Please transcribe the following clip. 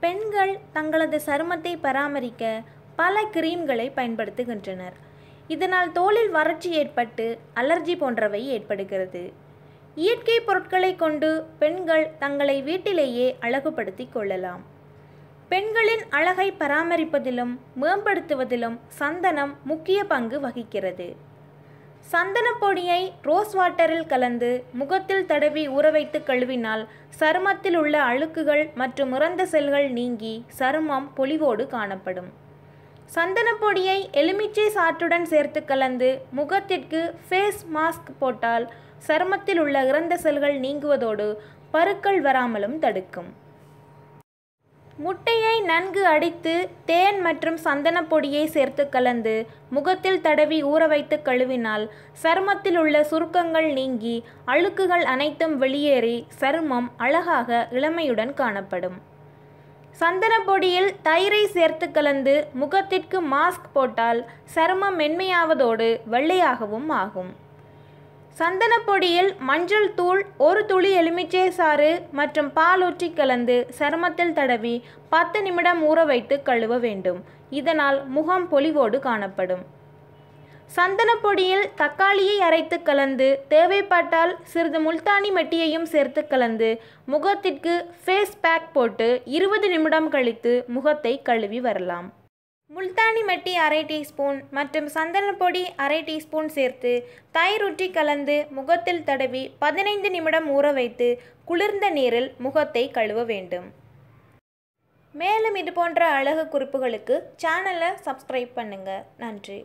பெண்கள் தங்களது சருமத்தை பராமரிக்க பல கிரீம்களை பயன்படுத்துகின்றனர். இதனால் தோலில் வறட்சி ஏற்பட்டு அலர்ஜி போன்றவை ஏற்படுகிறது. இயற்கை பொருட்களை கொண்டு பெண்கள் தங்களை வீட்டிலேயே அழகுபடுத்திக் கொள்ளலாம். பெண்களின் அழகை பராமரிப்பதிலும் மேம்படுத்துவதிலும் சந்தனம் முக்கிய பங்கு வகிக்கிறது. சந்தனப்பொடியை ரோஸ் வாட்டரில் கலந்து முகத்தில் தடவி ஊற வைத்து கழுவினால் சருமத்தில் உள்ள அழுக்குகள் மற்றும் இறந்த செல்கள் நீங்கி சருமம் பொலிவோடு காணப்படும். சந்தனப்பொடியை எலுமிச்சை சாற்றுடன் சேர்த்து கலந்து முகத்திற்கு ஃபேஸ் மாஸ்க் போட்டால் சருமத்தில் உள்ள இறந்த செல்கள் நீங்குவதோடு பருக்கள் வராமலும் தடுக்கும். முட்டையை நன்கு அடித்து தேன் மற்றும் சந்தனப்பொடியை சேர்த்து கலந்து முகத்தில் தடவி ஊற வைத்து கழுவினால் சருமத்தில் உள்ள சுருக்கங்கள் நீங்கி அழுக்குகள் அனைத்தும் வெளியேறி சருமம் அழகாக இளமையுடன் காணப்படும். சந்தனப்பொடியில் தயிரை சேர்த்து கலந்து முகத்திற்கு மாஸ்க் போட்டால் சருமம் மென்மையாவதோடு வெள்ளையாகவும் ஆகும். சந்தனப்பொடியில் மஞ்சள் தூள் ஒரு துளி எலுமிச்சை சாறு மற்றும் பால் ஊற்றி கலந்து சருமத்தில் தடவி பத்து நிமிடம் ஊற வைத்து கழுவ வேண்டும். இதனால் முகம் பொலிவோடு காணப்படும். சந்தனப்பொடியில் தக்காளியை அரைத்து கலந்து தேவைப்பட்டால் சிறிது முல்தானி மெட்டியையும் சேர்த்து கலந்து முகத்திற்கு ஃபேஸ் பேக் போட்டு இருபது நிமிடம் கழித்து முகத்தை கழுவி வரலாம். முல்தானி மட்டி அரை டீஸ்பூன் மற்றும் சந்தனப்பொடி அரை டீஸ்பூன் சேர்த்து தயிர் ஊற்றி கலந்து முகத்தில் தடவி பதினைந்து நிமிடம் ஊற வைத்து குளிர்ந்த நீரில் முகத்தை கழுவ வேண்டும். மேலும் இது போன்ற அழகு குறிப்புகளுக்கு சேனலை சப்ஸ்கிரைப் பண்ணுங்கள் நன்றி.